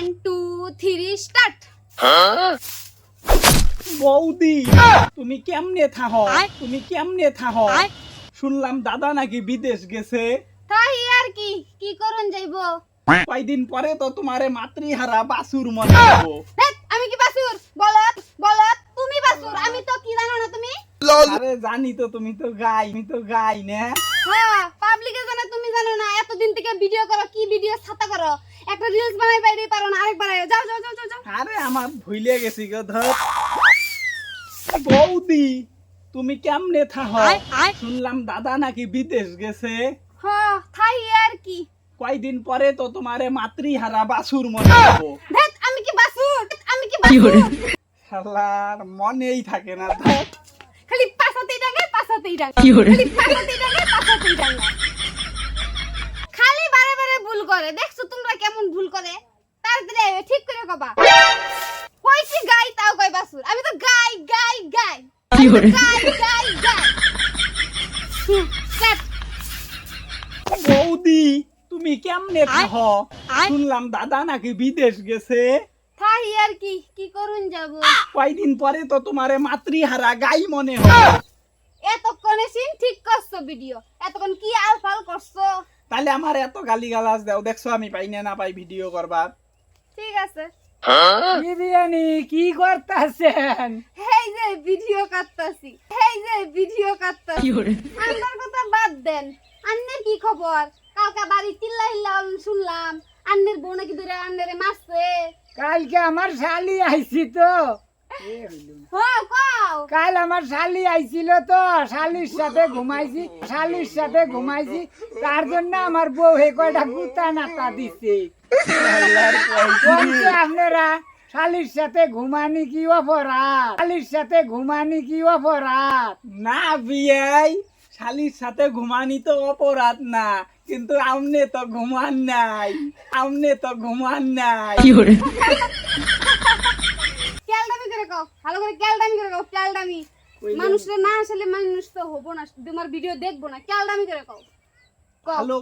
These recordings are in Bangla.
ওয়ান টু থ্রি স্টার্ট বৌদি তুমি কেমনে থাহ? তুমি কেমনে থাহ? শুনলাম দাদা নাকি বিদেশ গেছে। তাই আর কি? কি করুন যাইবো? কয়দিন পরে তো তোমারে মাতৃহারা বাসুর মনে হব আমি কি বাসুর? বলত বলত তুমি বাসুর আমি তো কি জানো না তুমি? আরে জানি তো তুমি তো গাই আমি তো গাই না? হ্যাঁ পাবলিকে জানে তুমি জানো না এতদিন থেকে ভিডিও করো কি ভিডিও ছাতা করো? একটা রিলস বানাই বাইরে পারো না আরেক বানাই যাও যাও যাও যাও আরে আমার ভুলে গেছি গো ধর। বৌদি তুমি কেমনে থাহ? শুনলাম দাদা নাকি বিদেশ গেছে। হ্যাঁ তাই আর কি। কয়দিন পরে তো তোমারে মাতৃহারা বাসুর মনে হব। আমি কি বাসুর আমি কি বাসুর শালার মনেই থাকে না ধর। খালি পাশাতেই ডাঙে খালি খালি বারে বারে ভুল করে দেখছ কেমন ভুল করে? তাড়াতাড়ি আইবে, ঠিক করে কবা। কইছি গাই তাও কই বাসুর। আমি তো গাই গাই গাই। আমি তো গাই গাই গাই। বৌদি তুমি কেমনে থাহ? শুনলাম দাদা নাকি বিদেশ গেছে। থাই আর কি কি করুন যাব? কয়দিন পরে তো তোমারে মাতৃহারা গাই মনে হয়। এতক্ষণে সিন ঠিক করছ ভিডিও। এতক্ষণ কি আলফাল করছ? তাহলে আমার এত গালি গালাজ দাও দেখছ আমি পাই না না পাই ভিডিও করবার ঠিক আছে। বিরিয়ানি কি করতেছেন? এই যে ভিডিও কাটতাছি এই যে ভিডিও কাটতাছি। আন্নার কথা বাদ দেন। আন্নের কি খবর? কালকা বাড়ি চিল্লা হিল্লা শুনলাম আন্নের বউ নাকি ধরে আন্নারে মারছে। কালকে আমার শালি আইছি তো। কাল আমার শালি আইছিল তো শালির সাথে ঘুমাইছি শালির সাথে ঘুমাইছি তার জন্য আমার বউ হে কয়টা গুতা নাতা দিছে। আপনারা শালির সাথে ঘুমানি কি অপরাধ? শালির সাথে ঘুমানি কি অপরাধ? না বিয়াই শালির সাথে ঘুমানি তো অপরাধ না কিন্তু আমনে তো ঘুমান নাই আমনে তো ঘুমান নাই। করে ভালো করে ক্যালডামি করে কও ক্যালডামি মানুষরে না আসলে মানুষ তো হব না তোমার ভিডিও দেখব না ক্যালডামি করে কও। কও। ভালো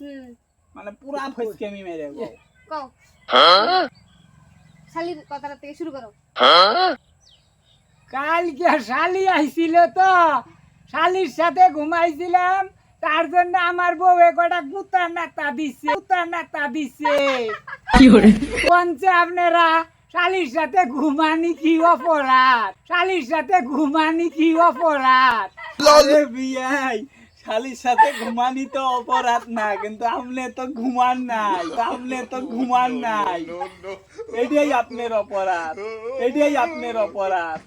হুম। মানে পুরা ফসকেমি মেরে গো কও। শালির কথাটা থেকে শুরু করো। কালকে শালি আইছিল তো শালির সাথে ঘুমাইছিলাম তার জন্য আমার বউ এ কটা গুতা নাতা দিছে গুতা নাতা দিছে। কোনছে আপনারা শালির সাথে ঘুমানি কি অপরাধ শালির সাথে ঘুমানি কি অপরাধ আরে বিয়াই শালির সাথে ঘুমানি তো অপরাধ না কিন্তু আমনে তো ঘুমান নাই আমনে তো ঘুমান নাই এটাই আপনার অপরাধ এটাই আপনার অপরাধ